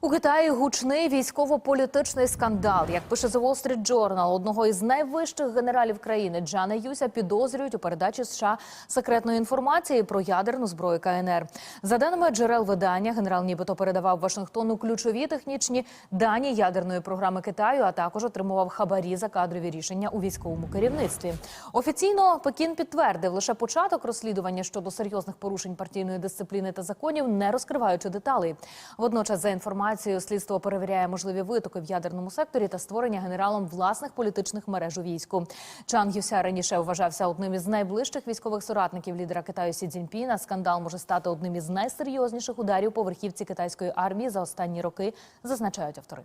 У Китаї гучний військово-політичний скандал. Як пише The Wall Street Journal, одного із найвищих генералів країни Джана Юся підозрюють у передачі США секретної інформації про ядерну зброю КНР. За даними джерел видання, генерал нібито передавав Вашингтону ключові технічні дані ядерної програми Китаю, а також отримував хабарі за кадрові рішення у військовому керівництві. Офіційно Пекін підтвердив лише початок розслідування щодо серйозних порушень партійної дисципліни та законів, не розкриваючи деталей. Водночас, за інформацією, слідство перевіряє можливі витоки в ядерному секторі та створення генералом власних політичних мереж у війську. Чан Юся раніше вважався одним із найближчих військових соратників лідера Китаю Сі Цзіньпіна. Скандал може стати одним із найсерйозніших ударів по верхівці китайської армії за останні роки, зазначають автори.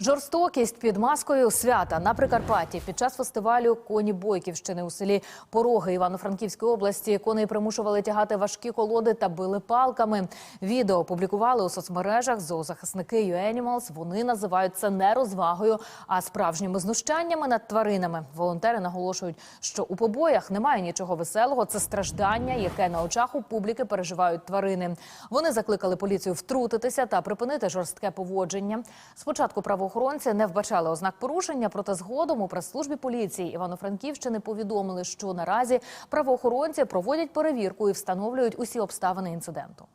Жорстокість під маскою свята на Прикарпатті під час фестивалю коні Бойківщини у селі Пороги Івано-Франківської області коней примушували тягати важкі колоди та били палками. Відео опублікували у соцмережах зоозахисники UAnimals. Вони називають це не розвагою, а справжніми знущаннями над тваринами. Волонтери наголошують, що у побоях немає нічого веселого. Це страждання, яке на очах у публіки переживають тварини. Вони закликали поліцію втрутитися та припинити жорстке поводження. Спочатку правоохоронці не вбачали ознак порушення, проте згодом у прес-службі поліції Івано-Франківщини повідомили, що наразі правоохоронці проводять перевірку і встановлюють усі обставини інциденту.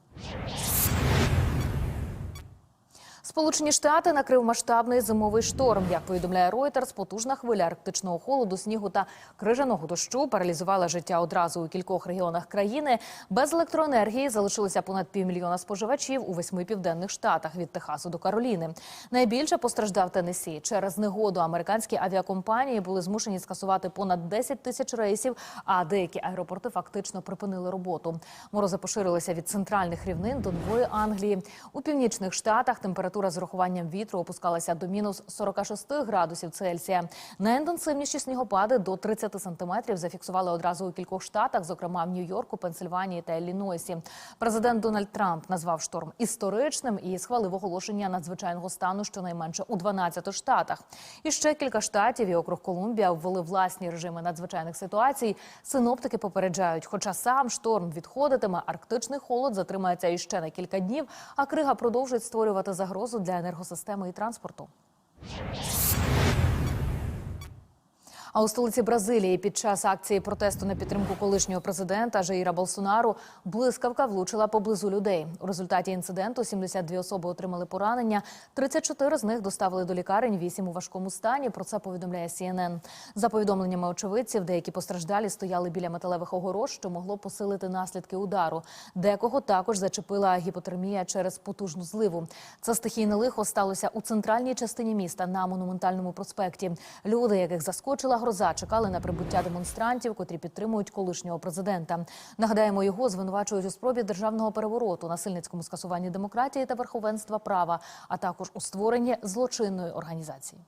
Сполучені Штати накрив масштабний зимовий шторм. Як повідомляє Reuters, потужна хвиля арктичного холоду, снігу та крижаного дощу паралізувала життя одразу у кількох регіонах країни. Без електроенергії залишилося понад півмільйона споживачів у восьми південних штатах від Техасу до Кароліни. Найбільше постраждав Теннессі. Через негоду американські авіакомпанії були змушені скасувати понад 10 тисяч рейсів, а деякі аеропорти фактично припинили роботу. Морози поширилися від центральних рівнин до Нової Англії. У північних штатах температура з урахуванням вітру опускалася до мінус 46 градусів Цельсія. Найінтенсивніші снігопади до 30 сантиметрів зафіксували одразу у кількох штатах, зокрема в Нью-Йорку, Пенсильванії та Іллінойсі. Президент Дональд Трамп назвав шторм історичним і схвалив оголошення надзвичайного стану щонайменше у 12 штатах. І ще кілька штатів і округ Колумбія ввели власні режими надзвичайних ситуацій. Синоптики попереджають, хоча сам шторм відходитиме, арктичний холод затримається іще на кілька днів, а крига продовжить створювати загрозу для енергосистеми і транспорту. А у столиці Бразилії під час акції протесту на підтримку колишнього президента Жаїра Болсонару блискавка влучила поблизу людей. У результаті інциденту 72 особи отримали поранення, 34 з них доставили до лікарень, 8 у важкому стані. Про це повідомляє CNN. За повідомленнями очевидців, деякі постраждалі стояли біля металевих огорож, що могло посилити наслідки удару. Декого також зачепила гіпотермія через потужну зливу. Це стихійне лихо сталося у центральній частині міста на монументальному проспекті. Люди, яких заскочила гроза, чекали на прибуття демонстрантів, котрі підтримують колишнього президента. Нагадаємо, його звинувачують у спробі державного перевороту, насильницькому скасуванні демократії та верховенства права, а також у створенні злочинної організації.